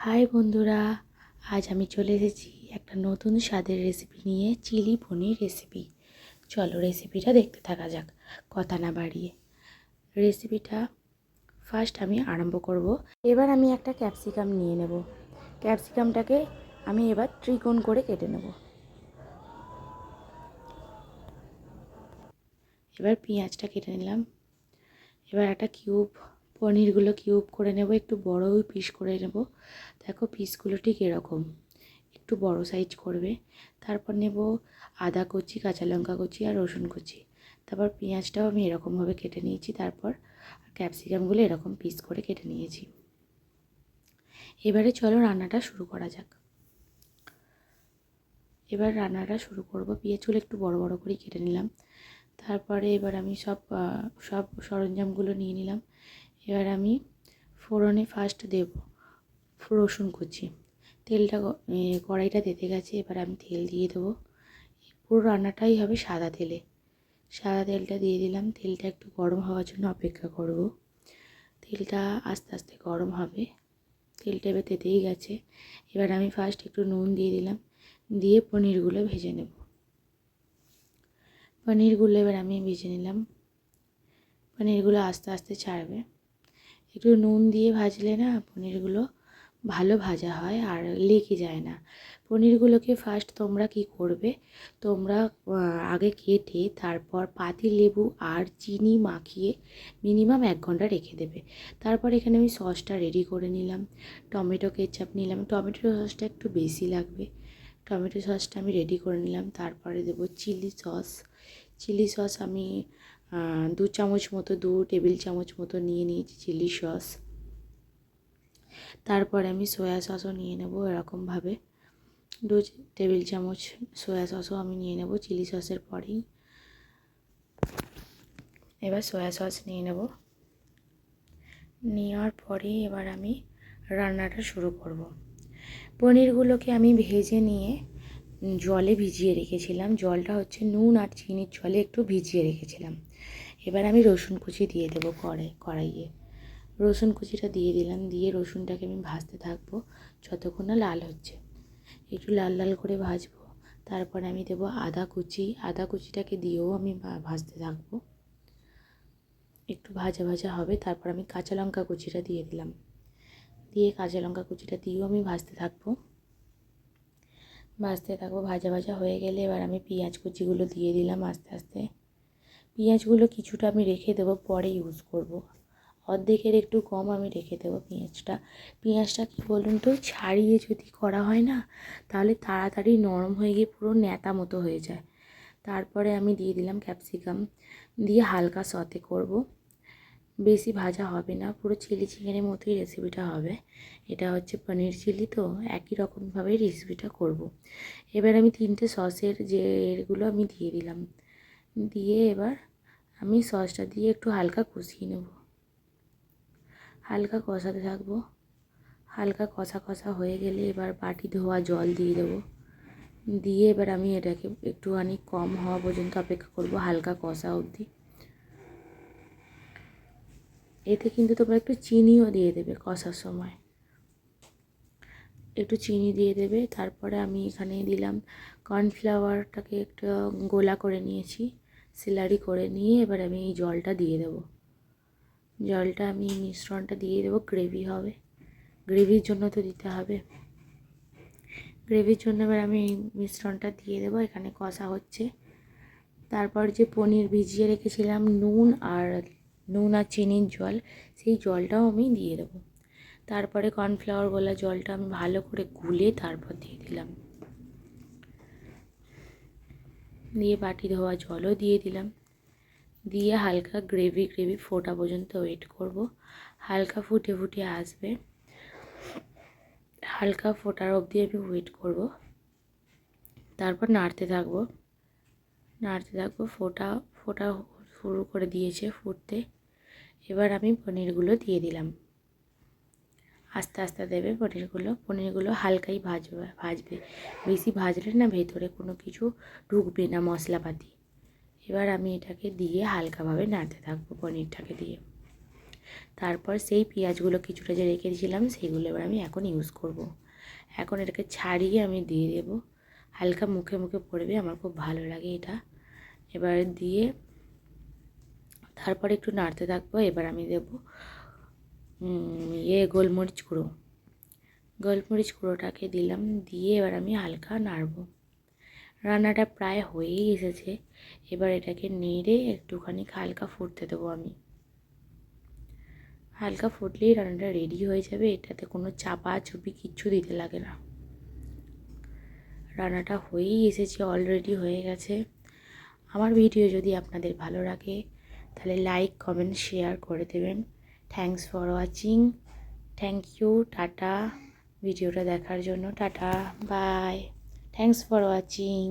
High বন্ধুরা, আজ আমি চলে এসেছি একটা নতুন স্বাদের রেসিপি নিয়ে চিলি পনির রেসিপি চলো রেসিপিটা দেখতে থাকা যাক, কথা না বাড়িয়ে। রেসিপিটা ফার্স্ট আমি আরম্ভ করব। এবার আমি একটা ক্যাপসিকাম নিয়ে নেব। ক্যাপসিকামটাকে আমি এবার ত্রিকোণ করে কেটে নেব। এবার পেঁয়াজটা কেটে নিলাম। এবার একটা কিউব পনিরগুলো কিউব করে নেব, একটু বড় পিস করে নেব। দেখো পিসগুলো ঠিক এরকম, একটু বড় সাইজ করবে। তারপর নেব আদা কুচি, কাঁচা লঙ্কা কুচি আর রসুন কুচি। তারপর পেঁয়াজটাও আমি এরকমভাবে কেটে নিয়েছি, তারপর ক্যাপসিকামগুলো এরকম পিস করে কেটে নিয়েছি। এবারে চলো রান্নাটা শুরু করা যাক। এবার রান্নাটা শুরু করব, পেঁয়াজগুলো একটু বড় বড় করে কেটে নিলাম। তারপরে এবার আমি সব সব সরঞ্জামগুলো নিয়ে নিলাম। এবার আমি ফোড়নে ফার্স্ট দেব, রসুন কুচি। তেলটা কড়াইটা তেতে গেছে, এবার আমি তেল দিয়ে দেবো। পুরো রান্নাটাই হবে সাদা তেলে। সাদা তেলটা দিয়ে দিলাম, তেলটা একটু গরম হওয়ার জন্য অপেক্ষা করব। তেলটা আস্তে আস্তে গরম হবে, তেলটা এবার তেতেই গেছে। এবার আমি ফার্স্ট একটু নুন দিয়ে দিলাম, দিয়ে পনিরগুলো ভেজে নেব। পনিরগুলো এবার আমি ভেজে নিলাম। পনিরগুলো আস্তে আস্তে ছাড়বে। একটু নুন দিয়ে ভাজলে না পনিরগুলো ভালো ভাজা হয় আর লেগে যায় না। পনিরগুলোকে ফার্স্ট তোমরা কি করবে? তোমরা আগে কেটে তারপর পাতি, লেবু আর চিনি মাখিয়ে মিনিমাম এক ঘণ্টা রেখে দেবে। তারপর এখানে আমি সসটা রেডি করে নিলাম। টমেটো, কেচাপ নিলাম। টমেটো সসটা একটু বেশি লাগবে। টমেটো সসটা আমি রেডি করে নিলাম। তারপরে দেবো চিলি সস। চিলি সস আমি দু চামচ মতো দু টেবিল চামচ মতো নিয়ে নিয়েছি চিলি সস। তারপরে আমি সয়া সসও নিয়ে নেব এরকমভাবে। দু টেবিল চামচ সয়া সসও আমি নিয়ে নেব চিলি সসের পরেই। এবার সয়া সস নিয়ে নেব। নেওয়ার পরেই এবার আমি রান্নাটা শুরু করব। পনিরগুলোকে আমি ভেজে নিয়ে জলে ভিজিয়ে রেখেছিলাম। জলটা হচ্ছে নুন আর চিনির জলে একটু ভিজিয়ে রেখেছিলাম। এবার আমি রসুন কুচি দিয়ে দেবো কড়াই, কড়াইয়ে। রসুন কুচিটা দিয়ে দিলাম, দিয়ে রসুনটাকে আমি ভাজতে থাকব যতক্ষণ না লাল হচ্ছে। একটু লাল লাল করে ভাজবো। তারপরে আমি দেবো আদা কুচি। আদা কুচিটাকে দিয়েও আমি ভাজতে থাকব। একটু ভাজা ভাজা হবে, তারপর আমি কাঁচা লঙ্কা কুচিটা দিয়ে দিলাম। দিয়ে কাঁচা লঙ্কা কুচিটা দিয়েও আমি ভাজতে থাকব। ভাজতে থাকব। ভাজা ভাজা হয়ে গেলে এবার আমি পেঁয়াজ কুচিগুলো দিয়ে দিলাম আস্তে আস্তে। পেঁয়াজগুলো কিছুটা আমি রেখে দেবো, পরে ইউজ করব। অর্ধেকের একটু কম আমি রেখে দেবো পেঁয়াজটা। পেঁয়াজটা কী বলুন তো, ছাড়িয়ে যদি করা হয় না, তাহলে তাড়াতাড়ি নরম হয়ে গিয়ে পুরো ন্যাতা মতো হয়ে যায়। তারপরে আমি দিয়ে দিলাম ক্যাপসিকাম দিয়ে হালকা সতে করব। বেশি ভাজা হবে না, পুরো চিলি চিকেনের মতোই রেসিপিটা হবে। এটা হচ্ছে পনির চিলি, তো একই রকমভাবেই রেসিপিটা করব। এবার আমি তিনটে সসের যে এরগুলো আমি দিয়ে দিলাম, দিয়ে এবার আমি সসটা দিয়ে একটু হালকা কষিয়ে নেব। হালকা কষাতে থাকব। হালকা কষা কষা হয়ে গেলে এবার বাটি ধোয়া জল দিয়ে দেবো। দিয়ে এবার আমি এটাকে একটুখানি কম হওয়া পর্যন্ত অপেক্ষা করব, হালকা কষা অবধি। এতে কিন্তু তোমরা একটু চিনিও দিয়ে দেবে কষার সময়। একটু চিনি দিয়ে দেবে, তারপরে আমি এখানে দিলাম কর্নফ্লাওয়ারটাকে একটু গোলা করে নিয়েছি, সিলারি করে নিয়ে এবার আমি এই জলটা দিয়ে দেব। জলটা আমি মিশ্রণটা দিয়ে দেবো, গ্রেভি হবে। গ্রেভির জন্য তো দিতে হবে। গ্রেভির জন্য এবার আমি মিশ্রণটা দিয়ে দেবো, এখানে কষা হচ্ছে। তারপর যে পনির ভিজিয়ে রেখেছিলাম নুন আর নুন আর চিনির জল, সেই জলটাও আমি দিয়ে দেবো। তারপরে কর্নফ্লাওয়ার গোলা জলটা আমি ভালো করে গুলে তারপর দিয়ে দিলাম। দিয়ে বাটি ধোয়া জলও দিয়ে দিলাম। দিয়ে হালকা গ্রেভি গ্রেভি ফোটা পর্যন্ত ওয়েট করব। হালকা ফুটে ফুটে আসবে। হালকা ফোটার অবধি আমি ওয়েট করব। তারপর নাড়তে থাকব। নাড়তে থাকব, ফোটা ফোটা শুরু করে দিয়েছে ফুটতে। এবার আমি পনিরগুলো দিয়ে দিলাম। আস্তে আস্তে দেবে পনিরগুলো। পনিরগুলো হালকাই ভাজবে ভাজবে। বেশি ভাজলে না ভেতরে কোনো কিছু ঢুকবে না মশলাপাতি। এবার আমি এটাকে দিয়ে হালকাভাবে নাড়তে থাকব পনিরটাকে দিয়ে। তারপর সেই পেঁয়াজগুলো কিছুটা যে রেখে দিয়েছিলাম সেইগুলো এবার আমি এখন ইউজ করব। এখন এটাকে ছাড়িয়ে আমি দিয়ে দেব। হালকা মুখে মুখে পড়বে, আমার খুব ভালো লাগে এটা। এবার দিয়ে তারপরে একটু নাড়তে থাকব, এবার আমি দেব ইয়ে গোলমরিচ গুঁড়ো। গোলমরিচ গুঁড়োটাকে দিলাম, দিয়ে এবার আমি হালকা নাড়বো। রান্নাটা প্রায় হয়েই এসেছে, এবার এটাকে নেড়ে একটুখানি হালকা ফুটতে দেবো আমি। হালকা ফুটলেই রান্নাটা রেডি হয়ে যাবে, এটাতে কোনো চাপা চুপি কিচ্ছু দিতে লাগে না। রান্নাটা হয়েই এসেছে, অলরেডি হয়ে গেছে। আমার ভিডিও যদি আপনাদের ভালো লাগে তাহলে লাইক কমেন্ট শেয়ার করে দেবেন। Thanks for watching thank you tata. ভিডিওটা দেখার জন্য। Tata. Bye thanks for watching